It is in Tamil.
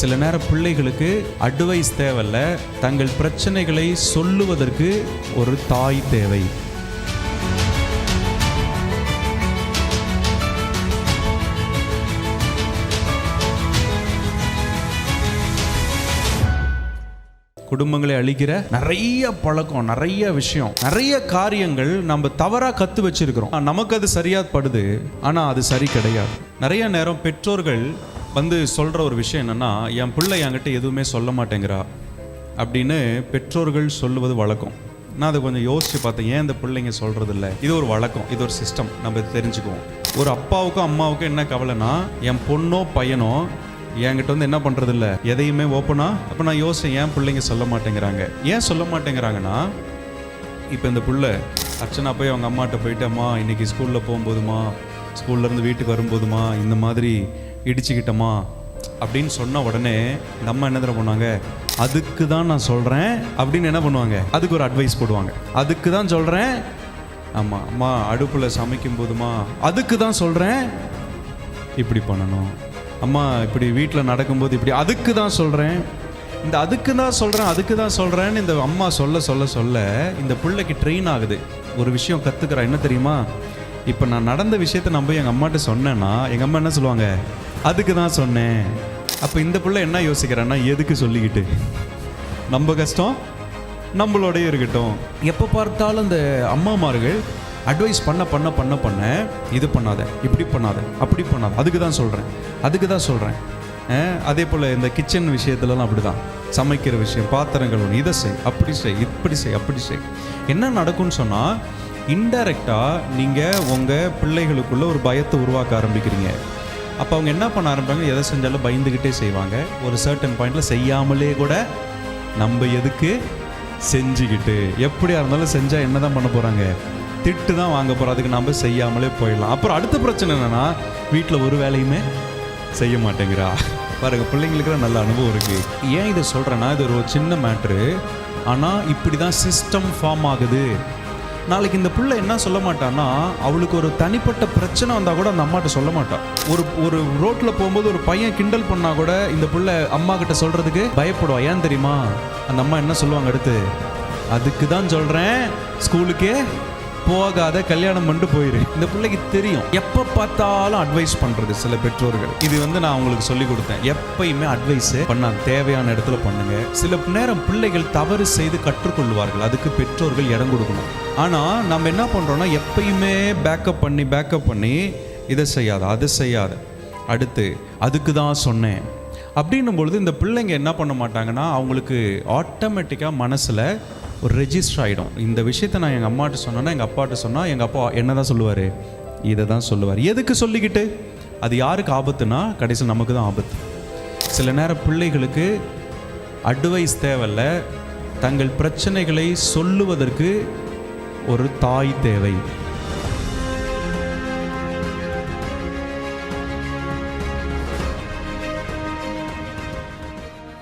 சில நேரம் பிள்ளைகளுக்கு அட்வைஸ் தேவையில்ல. தங்கள் பிரச்சனைகளை சொல்லுவதற்கு ஒரு தாய் தேவை. குடும்பங்களை அழிக்கிற நிறைய பழக்கம் நிறைய விஷயம் நிறைய காரியங்கள் நம்ம தவறா கத்து வச்சிருக்கிறோம். நமக்கு அது சரியா படுது ஆனா அது சரி கிடையாது. நிறைய நேரம் பெற்றோர்கள் வந்து சொல்கிற ஒரு விஷயம் என்னென்னா என் பிள்ளை என்கிட்ட எதுவுமே சொல்ல மாட்டேங்கிறா அப்படின்னு பெற்றோர்கள் சொல்லுவது வழக்கம். நான் அதை கொஞ்சம் யோசித்து பார்த்தேன். ஏன் இந்த பிள்ளைங்க சொல்கிறது இல்லை இது ஒரு வழக்கம். இது ஒரு சிஸ்டம் நம்ம தெரிஞ்சுக்குவோம். ஒரு அப்பாவுக்கும் அம்மாவுக்கும் என்ன கவலைனா என் பொண்ணோ பையனோ என்கிட்ட வந்து என்ன பண்ணுறது இல்லை எதையுமே ஓப்பனா அப்போ நான் யோசிச்சேன் ஏன் பிள்ளைங்க சொல்ல மாட்டேங்கிறாங்க? ஏன் சொல்ல மாட்டேங்கிறாங்கன்னா இப்போ இந்த புள்ள அர்ச்சனா போய் அவங்க அம்மாட்ட போயிட்டு அம்மா ஸ்கூலில் ஸ்கூல்ல போகும்போதுமா? ஸ்கூல்ல இருந்து வீட்டுக்கு வரும்போதுமா? இந்த மாதிரி இடிச்சுக்கிட்டோமா? அப்படின்னு சொன்ன உடனே இந்த அம்மா என்ன தெரியுமா பண்ணுவாங்க? அதுக்கு தான் நான் சொல்கிறேன் அப்படின்னு என்ன பண்ணுவாங்க? அதுக்கு ஒரு அட்வைஸ் போடுவாங்க. அதுக்கு தான் சொல்கிறேன் ஆமாம் அம்மா அடுப்பில் சமைக்கும் போதுமா? அதுக்கு தான் சொல்கிறேன் இப்படி பண்ணணும். அம்மா இப்படி வீட்டில் நடக்கும்போது இப்படி அதுக்கு தான் சொல்கிறேன் இந்த அதுக்கு தான் சொல்கிறேன் அதுக்கு தான் சொல்கிறேன்னு இந்த அம்மா சொல்ல சொல்ல சொல்ல இந்த பிள்ளைக்கு ட்ரெயின் ஆகுது. ஒரு விஷயம் கற்றுக்கிறா என்ன தெரியுமா? இப்போ நான் நடந்த விஷயத்தை நான் போய் எங்கள் அம்மாட்ட சொன்னேன்னா எங்கள் அம்மா என்ன சொல்லுவாங்க? அதுக்கு தான் சொன்னேன். அப்போ இந்த பிள்ளை என்ன யோசிக்கிறான்னா எதுக்கு சொல்லிக்கிட்டு? நம்ம கஷ்டம் நம்மளோடய இருக்கட்டும். எப்போ பார்த்தாலும் இந்த அம்மாமார்கள் அட்வைஸ் பண்ண பண்ண பண்ண பண்ண இது பண்ணாத இப்படி பண்ணாத அப்படி பண்ணாத. அதுக்கு தான் சொல்கிறேன் அதுக்கு தான் சொல்கிறேன் அதே போல் இந்த கிச்சன் விஷயத்துலலாம் அப்படி தான் சமைக்கிற விஷயம் பாத்திரங்கள் ஒன்று இதை செய் அப்படி செய் இப்படி செய் அப்படி செய். என்ன நடக்கும்னு சொன்னால் இன்டைரக்டாக நீங்கள் உங்கள் பிள்ளைகளுக்குள்ளே ஒரு பயத்தை உருவாக்க ஆரம்பிக்கிறீங்க. அப்போ அவங்க என்ன பண்ண ஆரம்பிப்பாங்க? எதை செஞ்சாலும் பயந்துக்கிட்டே செய்வாங்க. ஒரு சர்டன் பாயிண்டில் செய்யாமலே கூட நம்ம எதுக்கு செஞ்சுக்கிட்டு? எப்படியா இருந்தாலும் செஞ்சால் என்ன தான் பண்ண போகிறாங்க திட்டு தான் வாங்க போகிறோம் அதுக்கு நம்ம செய்யாமலே போயிடலாம். அப்புறம் அடுத்த பிரச்சனை என்னென்னா வீட்டில் ஒரு வேலையுமே செய்ய மாட்டேங்கிறா. பாருங்க பிள்ளைங்களுக்கு நல்ல அனுபவம் இருக்குது ஏன் இதை சொல்கிறேன்னா இது ஒரு சின்ன மேட்ரு ஆனால் இப்படி தான் சிஸ்டம் ஃபார்ம் ஆகுது. நாளைக்கு இந்த பிள்ளை என்ன சொல்ல மாட்டான்னா அவளுக்கு ஒரு தனிப்பட்ட பிரச்சனை வந்தால் கூட அந்த அம்மாட்ட சொல்ல மாட்டான் ஒரு ஒரு ரோட்டில் போகும்போது ஒரு பையன் கிண்டல் பண்ணால் கூட இந்த பிள்ளை அம்மா கிட்ட சொல்கிறதுக்கு பயப்படுவா. ஏன் தெரியுமா? அந்த அம்மா என்ன சொல்லுவாங்க அடுத்து அதுக்கு தான் சொல்கிறேன் ஸ்கூலுக்கே போகாத கல்யாணம் பண்ணிட்டு போயிரு. இந்த பிள்ளைக்கு தெரியும். எப்போ பார்த்தாலும் அட்வைஸ் பண்றது சில பெற்றோர்கள். இது வந்து நான் உங்களுக்கு சொல்லி கொடுத்தேன். எப்பயுமே அட்வைஸ் பண்ண தேவையான இடத்துல பண்ணுங்க. சில நேரம் பிள்ளைகள் தவறு செய்து கற்றுக்கொள்வார்கள். அதுக்கு பெற்றோர்கள் இடம் கொடுக்கணும். ஆனா நம்ம என்ன பண்றோம்னா எப்பயுமே பேக்கப் பண்ணி பேக்கப் பண்ணி இதை செய்யாத அதை செய்யாத. அடுத்து அதுக்கு தான் சொன்னேன். அப்படின்னும் பொழுது இந்த பிள்ளைங்க என்ன பண்ண மாட்டாங்கன்னா அவங்களுக்கு ஆட்டோமேட்டிக்காக மனசில் ஒரு ரெஜிஸ்டர் ஆகிடும் இந்த விஷயத்தை நான் எங்கள் அம்மாட்ட சொன்னேன்னா எங்கள் அப்பாட்ட சொன்னால் எங்கள் அப்பா என்ன தான் சொல்லுவார்? இதை தான் சொல்லுவார். எதுக்கு சொல்லிக்கிட்டு? அது யாருக்கு ஆபத்துனா கடைசியில் நமக்கு தான் ஆபத்து. சில நேரம் பிள்ளைகளுக்கு அட்வைஸ் தேவையில்ல. தங்கள் பிரச்சனைகளை சொல்லுவதற்கு ஒரு தாய் தேவை.